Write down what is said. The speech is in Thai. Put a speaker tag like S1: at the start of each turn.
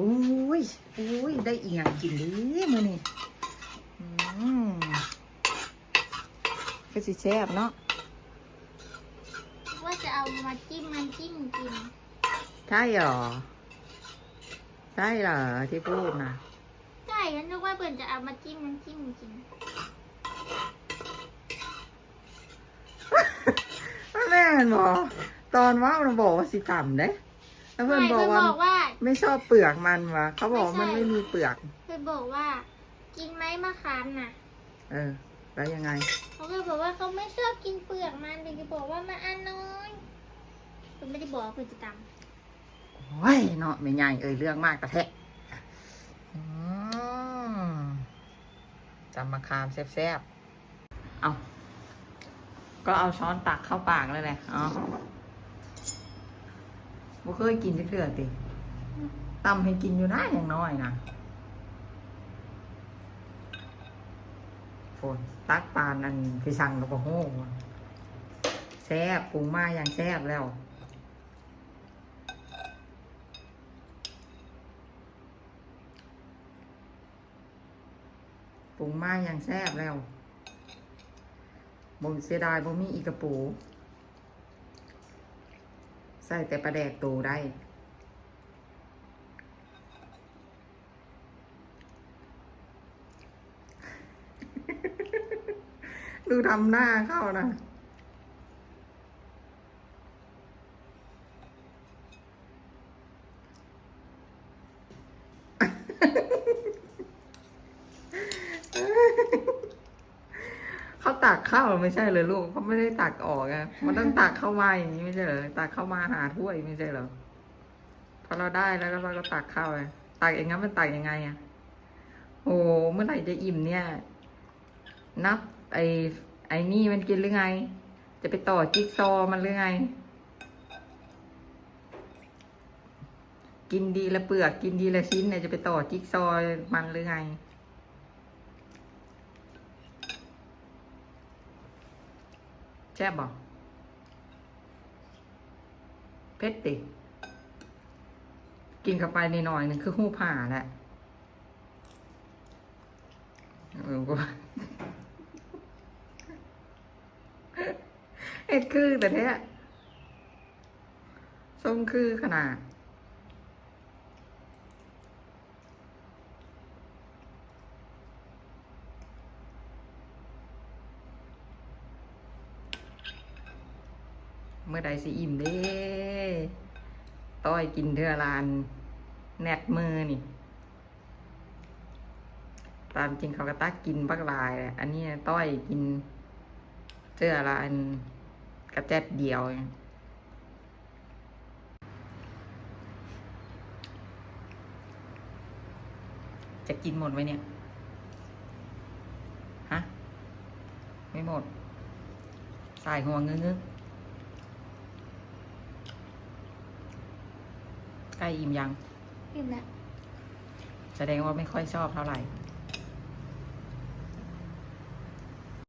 S1: อุ้ยอุ้ยได้อีหยังกินดีมื้อนี้อืมก็สิแซ่บเนาะ
S2: ว่าจะเอามาจิ้มมันจิ้มกิน
S1: ใช่เหรอใช่เหรอที่พูดนะ
S2: ใช่ฉันนึกว่าเปิ่นจะเอามาจิ้มมันจิ้มกิน
S1: แม่มันบอกตอนว่ามันบอกว่าสิต่ำเด้ แล้วเพื่อน
S2: ไม่
S1: บอก
S2: เพื่อน
S1: ว่า
S2: บอกว่า
S1: ไม่ชอบเปลือกมันวะเขาบอกว่ามัน
S2: ไม่
S1: ไม่
S2: ใช่
S1: มีเปลือก
S2: เพื่อนบอกว่า กินไหมมะขามน่ะ
S1: เออ แล้วยังไง
S2: เขาก็บอกว่าเขาไม่ชอบกินเปลือกมันเลยก็บอกว่ามันอันน้อยเพื่อนไม่ได้บอกว่าเพื่อนจะต
S1: โอ้ยเนาะไม่ใหญ่เอ่ยเรื่องมากกระแทะอืมจำมะขามแซ่บๆเอา ก็เอาช้อนตักเข้าปากเลยแหละเอา บ่เคยกินจะเถื่อติตำให้กินอยู่นะอย่างน้อยนะฝนตักปานอันไปสั่งกับโห้แซ่บปรุงมาอย่างแซ่บแล้วปรุงมาอย่างแซ่บแล้วบ่เสียดายบ่มีอีกกระปู ใส่แต่ปลาแดกตูได้ ดูทำหน้าเข้านะ เขา ตักเข้าไม่ใช่เลยลูกเขาไม่ได้ตักออกอะมันต้องตักเข้ามาอย่างนี้ไม่ใช่เหรอตักเข้ามาหาถ้วยไม่ใช่เหรอพอเราได้แล้วก็เราก็ตักเข้าไปตักอย่างงั้นมันตักยังไงอะโอ้เมื่อไหร่จะอิ่มเนี่ย นับไอ้ไอ้นี่มันกินหรือไง จะไปต่อจิ๊กซอว์มันหรือไง กินดีละเปลือก กินดีละชิ้นเนี่ยจะไปต่อจิ๊กซอว์มันหรือไง แช่บบอกเพชรติ กินเข้าไปในหน่อยหนึ่งคือหูผ่าแหละเออก็เอ็ดคือแต่เนี้ยทรงคือขนาด มื่อใดสิอิ่มเด้ต้อยกินเทือลานแนดมือนี่ ตามจริงเขาก็ตักกินบักลายแหละอันนี้ต้อยกินเทือลานกระแจดเดียวจะกินหมดไหมเนี่ย ฮะ ไม่หมดใส่หัวเงึก ใกล้อิ่มยัง
S2: กินละ
S1: แสดงว่าไม่ค่อยชอบเท่าไหร่
S2: อ